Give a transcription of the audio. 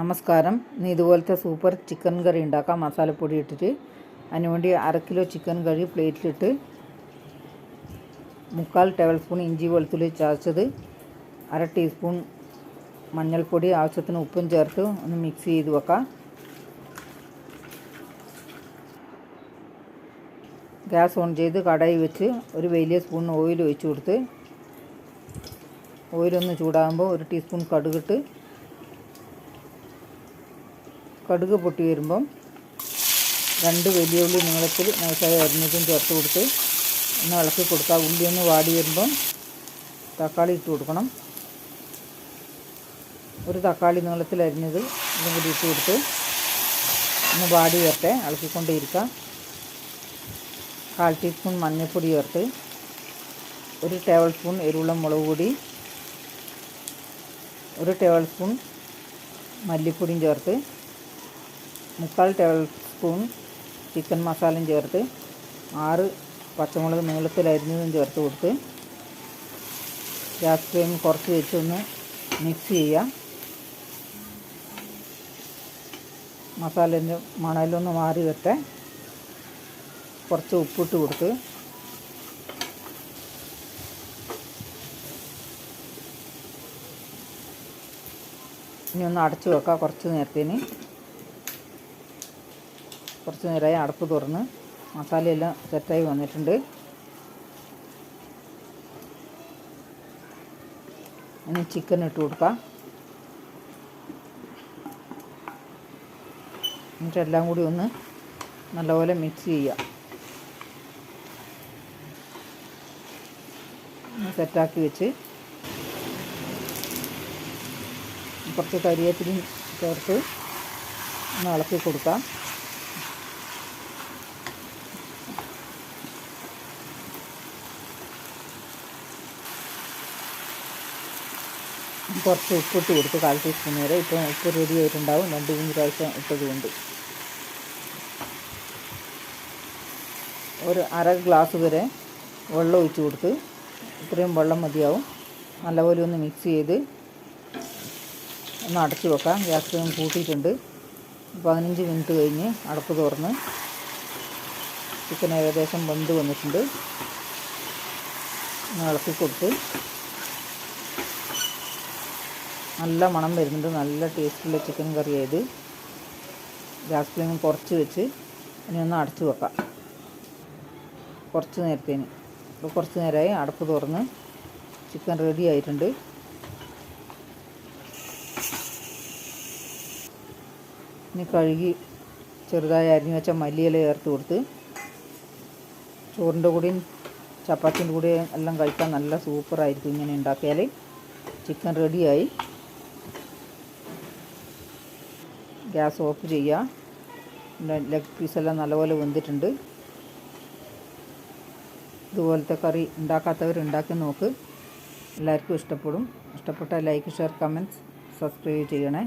നമസ്കാരം. ഇന്ന് ഇതുപോലത്തെ സൂപ്പർ ചിക്കൻ കറി ഉണ്ടാക്കാം. മസാലപ്പൊടി ഇട്ടിട്ട്. അതിനുവേണ്ടി അര കിലോ ചിക്കൻ കറി പ്ലേറ്റിലിട്ട് മുക്കാൽ ടേബിൾ സ്പൂൺ ഇഞ്ചി വെളുത്തുള്ളി ചതച്ചത്. അര ടീസ്പൂൺ മഞ്ഞൾപ്പൊടി ആവശ്യത്തിന് ഉപ്പും ചേർത്ത് ഒന്ന് മിക്സ് ചെയ്ത് വെക്കാം. ഗ്യാസ് ഓൺ ചെയ്ത് കടായി വെച്ച് ഒരു വലിയ സ്പൂൺ ഓയിൽ ഒഴിച്ചു കൊടുത്ത്. ഓയിലൊന്ന് ചൂടാകുമ്പോൾ ഒരു ടീസ്പൂൺ കടുകിട്ട് കടുക് പൊട്ടി വരുമ്പം രണ്ട് വലിയ ഉള്ളി നീളത്തിൽ നൈസായി അരിഞ്ഞതും ചേർത്ത് കൊടുത്ത് ഒന്ന് ഇളക്കി കൊടുക്കുക. ഉള്ളി ഒന്ന് വാടി വരുമ്പം തക്കാളി ഇട്ട് കൊടുക്കണം. ഒരു തക്കാളി നീളത്തിൽ അരിഞ്ഞത് ഇതും കൂടി ഇട്ട് കൊടുത്ത് ഒന്ന് വാടി വരട്ടെ ഇളക്കിക്കൊണ്ടേയിരിക്കുക കാൽ ടീസ്പൂൺ മഞ്ഞൾപ്പൊടി ചേർത്ത് ഒരു ടേബിൾ സ്പൂൺ എരിവുള്ള മുളക് പൊടി ഒരു ടേബിൾ സ്പൂൺ മല്ലിപ്പൊടിയും ചേർത്ത് മുക്കാൽ ടേബിൾ സ്പൂൺ ചിക്കൻ മസാലയും ചേർത്ത് ആറ് പച്ചമുളക് നീളത്തിൽ അരിഞ്ഞതും ചേർത്ത് കൊടുത്ത് ഗ്യാസ് ഫ്ലെയിം കുറച്ച് വെച്ചൊന്ന് മിക്സ് ചെയ്യുക. മസാലേന്റെ മണലൊന്ന് മാറി വരട്ടെ. കുറച്ച് ഉപ്പിട്ട് കൊടുത്ത് ഇനി ഒന്ന് അടച്ചു വെക്കാം കുറച്ച് നേരത്തേന്. കുറച്ച് നേരമായി അടപ്പ് തുറന്ന് മസാലയെല്ലാം സെറ്റായി വന്നിട്ടുണ്ട്. ഇനി ചിക്കൻ ഇട്ട് കൊടുക്കാം. എന്നിട്ട് എല്ലാം കൂടി ഒന്ന് നല്ലപോലെ മിക്സ് ചെയ്യുക സെറ്റാക്കി വെച്ച് കുറച്ച് കരിയേപ്പിലും ചേർത്ത് ഒന്ന് ഇളക്കി കൊടുക്കാം. കുറച്ച് ഉപ്പിട്ട് കൊടുത്ത് കാൽ ടീസ്പൂൺ വരെ ഇപ്പോൾ ഉപ്പ് റെഡി ആയിട്ടുണ്ടാവും. രണ്ട് മൂന്ന് പ്രാവശ്യം ഇട്ടത് കൊണ്ട് ഒരു അര ഗ്ലാസ് വരെ വെള്ളം ഒഴിച്ച് കൊടുത്ത് ഇത്രയും വെള്ളം മതിയാവും. നല്ലപോലെ ഒന്ന് മിക്സ് ചെയ്ത് ഒന്ന് അടച്ചു വെക്കാം. ഗ്യാസ് ഫ്ലെയിം കൂട്ടിയിട്ടുണ്ട്. പതിനഞ്ച് മിനിറ്റ് കഴിഞ്ഞ് അടപ്പ് തുറന്ന് ചിക്കൻ ഏകദേശം വെന്ത് വന്നിട്ടുണ്ട്. ഒന്ന് ഇളക്കി കൊടുത്ത് നല്ല മണം വരുന്നുണ്ട്. നല്ല ടേസ്റ്റുള്ള ചിക്കൻ കറി ആയത്. ഗ്യാസ് ഫ്ലെയിം കുറച്ച് വെച്ച് ഇനി ഒന്ന് അടച്ചു വെക്കാം. കുറച്ച് നേരത്തേന്. ഇപ്പോൾ കുറച്ച് നേരമായി അടപ്പ് തുറന്ന് ചിക്കൻ റെഡി ആയിട്ടുണ്ട്. ഇനി കഴുകി ചെറുതായി അരിഞ്ഞു വെച്ച മല്ലിയില ചേർത്ത് കൊടുത്ത് ചോറിന്റെ കൂടെയും ചപ്പാത്തിന്റെ കൂടെയും എല്ലാം കഴിക്കാൻ നല്ല സൂപ്പറായിരിക്കും ഇങ്ങനെ ഉണ്ടാക്കിയാൽ ചിക്കൻ റെഡിയായി ഗ്യാസ് ഓഫ് ചെയ്യുക ലെഗ് പീസെല്ലാം നല്ലപോലെ വെന്തിട്ടുണ്ട്. ഇതുപോലത്തെ കറി ഉണ്ടാക്കാത്തവർ ഉണ്ടാക്കി നോക്ക്. എല്ലാവർക്കും ഇഷ്ടപ്പെടും. ഇഷ്ടപ്പെട്ട ലൈക്ക് ഷെയർ കമന്റ്സ് സബ്സ്ക്രൈബ് ചെയ്യണേ.